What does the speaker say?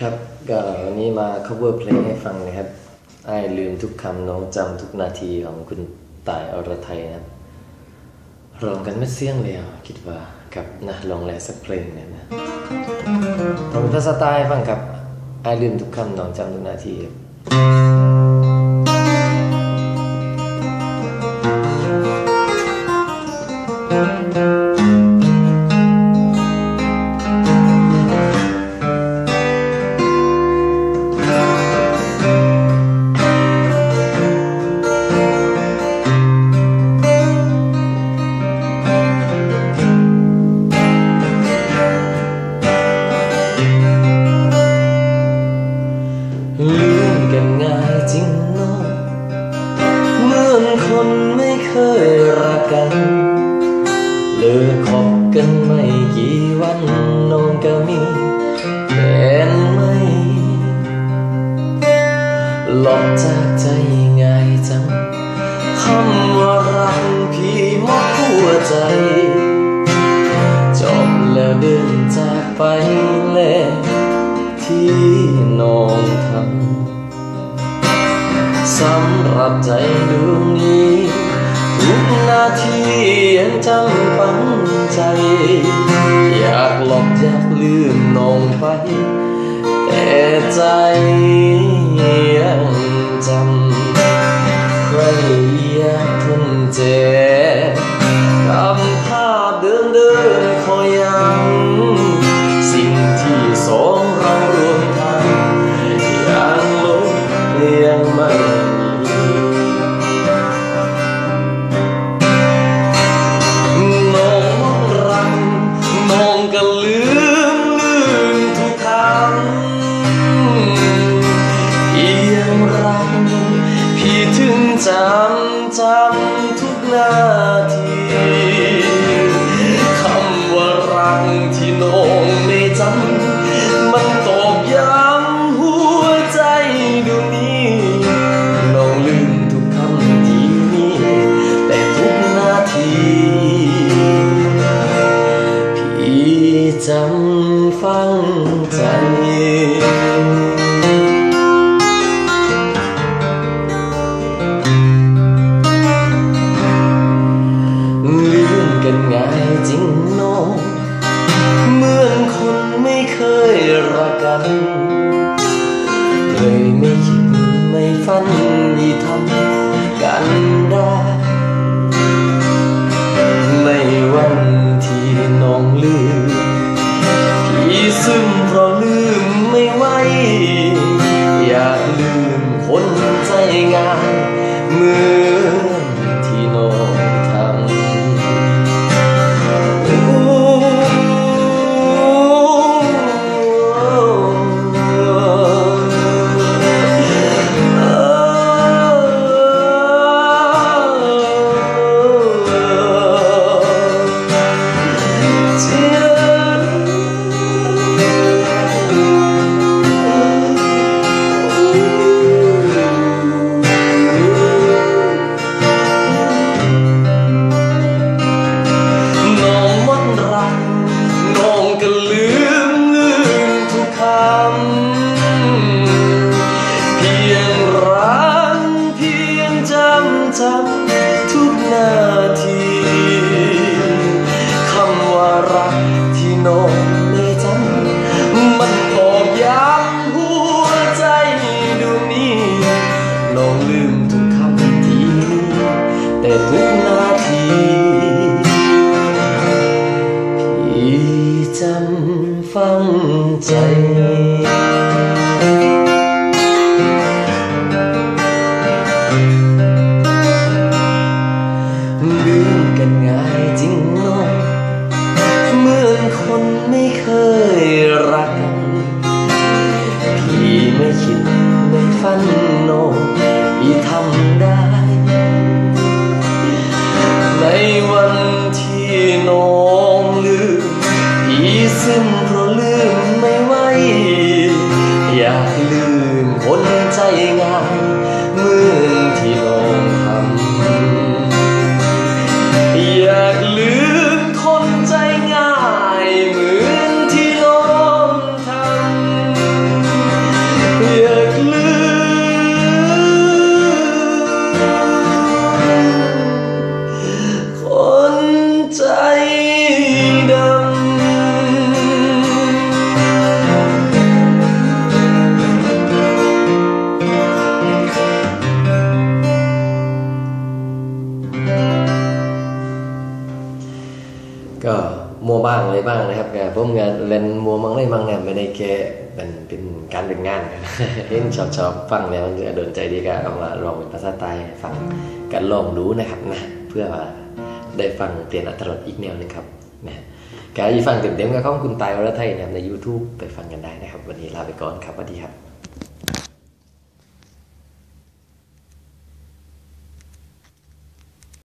ครับก็วันนี้มา cover เพลงให้ฟังนะครับไอ้ลืมทุกคำน้องจำทุกนาทีของคุณต่ายอรไทยนะครับร้องกันไม่เสี่ยงเลยอะคิดว่าครับนะลองแลสักเพลงเนี่ยนะตรงภาษาใต้ฟังครับไอ้ลืมทุกคำน้องจำทุกนาทีครับ ใจดวงนี้ ทุกนาทียังจำฝังใจ อยากหลอกอยากลืมนองไป แต่ใจยังจำใครอยากทนเจ็บ ก กกันเลยไม่คิดไม่ฝันที่ทำกันได้ ไม่วัน จำทุกนาทีคำว่ารักที่น้องไม่จำมันตอกย้ำหัวใจดวงนี้น้องลืมทุกคำที่มีแต่ทุกนาทีพี่จำฟังใจ ลืมคนใจง่ายเมื่อที่ลงทำอยากลืมคนใจง่ายเหมือนที่ลงทำอยากลืมคนใจ บ้างอะไรบ้างนะครับก็ผมก็เล่นมัวมั่งอะไรมั่งเนี่ยไม่ได้แค่เป็นเป็นการเป็นงานกันเห็นชอบชอบฟังแล้วมันจะโดนใจดีก็เอามาลองเป็นภาษาใต้ให้ฟังกันลองดูนะครับนะเพื่อว่าได้ฟังเปลี่ยนอัตรสอีกแนวหนึงครับนะการยีฟังเต็มๆก็ข้องคุณตายวรไทยนะครับใน YouTube ไปฟังกันได้นะครับ วันนี้ลาไปก่อนครับสวัสดีครับ